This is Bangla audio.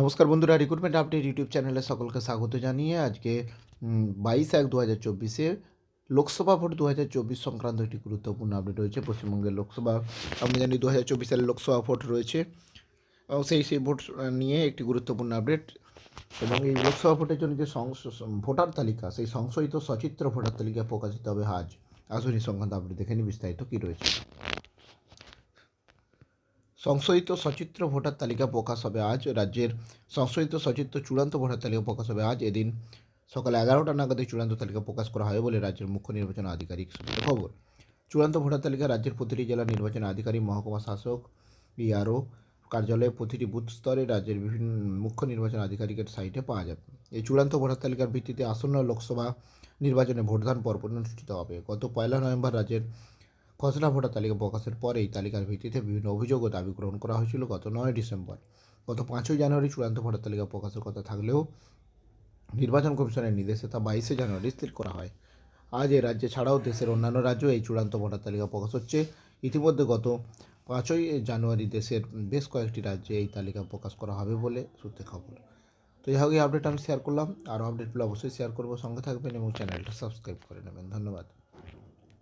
নমস্কার বন্ধুরা রিক্রুটমেন্ট আপডেট ইউটিউব চ্যানেলে সকলকে স্বাগত জানিয়ে আজকে বাইশ এক দু হাজার চব্বিশে লোকসভা ভোট দু হাজার চব্বিশ সংক্রান্ত একটি গুরুত্বপূর্ণ আপডেট রয়েছে। পশ্চিমবঙ্গের লোকসভা, আমরা জানি দু হাজার চব্বিশ সালে লোকসভা ভোট রয়েছে। সেই সেই ভোট নিয়ে একটি গুরুত্বপূর্ণ আপডেট এবং এই লোকসভা ভোটের জন্য যে ভোটার তালিকা, সেই সংশোধিত সচিত্র ভোটার তালিকা প্রকাশিত হবে আজ। আসুন এই সংক্রান্ত আপডেট দেখে নিই, বিস্তারিত কী রয়েছে। সংশোধিত সচিত্র ভোটার তালিকা প্রকাশ হবে আজ। রাজ্যের সংশোধিত সচিত্র চূড়ান্ত ভোটার তালিকা প্রকাশ হবে আজ। এদিন সকাল এগারোটা নাগাদ চূড়ান্ত তালিকা প্রকাশ করা হবে বলে রাজ্যের মুখ্য নির্বাচন আধিকারিক সূত্রে খবর। চূড়ান্ত ভোটার তালিকা রাজ্যের প্রতিটি জেলার নির্বাচন আধিকারিক, মহকুমা শাসক ইআরও কার্যালয়ে প্রতিটি বুথ স্তরে রাজ্যের বিভিন্ন মুখ্য নির্বাচন আধিকারিকের সাইটে পাওয়া যাবে। এই চূড়ান্ত ভোটার তালিকার ভিত্তিতে আসন্ন লোকসভা নির্বাচনে ভোটদান পর্ব অনুষ্ঠিত হবে। গত পয়লা নভেম্বর রাজ্যের খসড়া ভোটার তালিকা প্রকাশের পরে এই তালিকার ভিত্তিতে বিভিন্ন অভিযোগ ও দাবি গ্রহণ করা হয়েছিল গত নয় ডিসেম্বর। গত পাঁচই জানুয়ারি চূড়ান্ত ভোটার তালিকা প্রকাশের কথা থাকলেও নির্বাচন কমিশনের নির্দেশে তা বাইশে জানুয়ারি স্থির করা হয়। আজ এ রাজ্যে ছাড়াও দেশের অন্যান্য রাজ্যে এই চূড়ান্ত ভোটার তালিকা প্রকাশ হচ্ছে। ইতিমধ্যে গত পাঁচই জানুয়ারি দেশের বেশ কয়েকটি রাজ্যে এই তালিকা প্রকাশ করা হবে বলে সূত্রে খবর। তো যাই হোক, এই আপডেট আমি শেয়ার করলাম। আরও আপডেটগুলো অবশ্যই শেয়ার করব। সঙ্গে থাকবেন এবং চ্যানেলটা সাবস্ক্রাইব করে নেবেন। ধন্যবাদ।